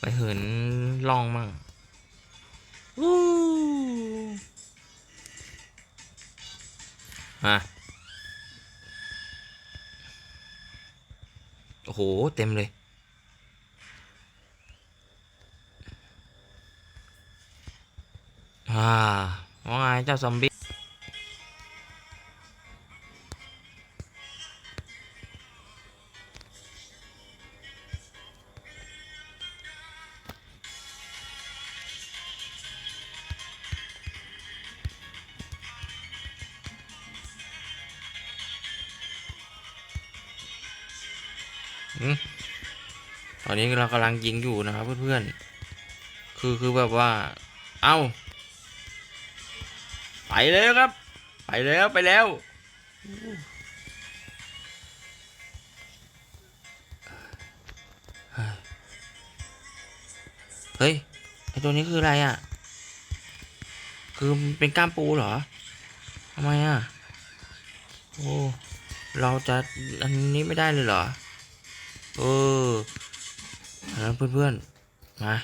ไปเหินล่องมั่งวู้มาโอ้โห เต็มเลย อ่าว่าไงเจ้าซอมบี้ ตอนนี้เรากำลังยิงอยู่นะครับเพื่อนๆ คือคือแบบว่า เอ้า ไปแล้วครับ ไปแล้วไปแล้ว เฮ้ย ไอตัวนี้คืออะไรอะ คือเป็นก้ามปูเหรอทำไมอะ โอ้ เราจะอันนี้ไม่ได้เลยเหรอ เออแล้วเพื่อนๆมา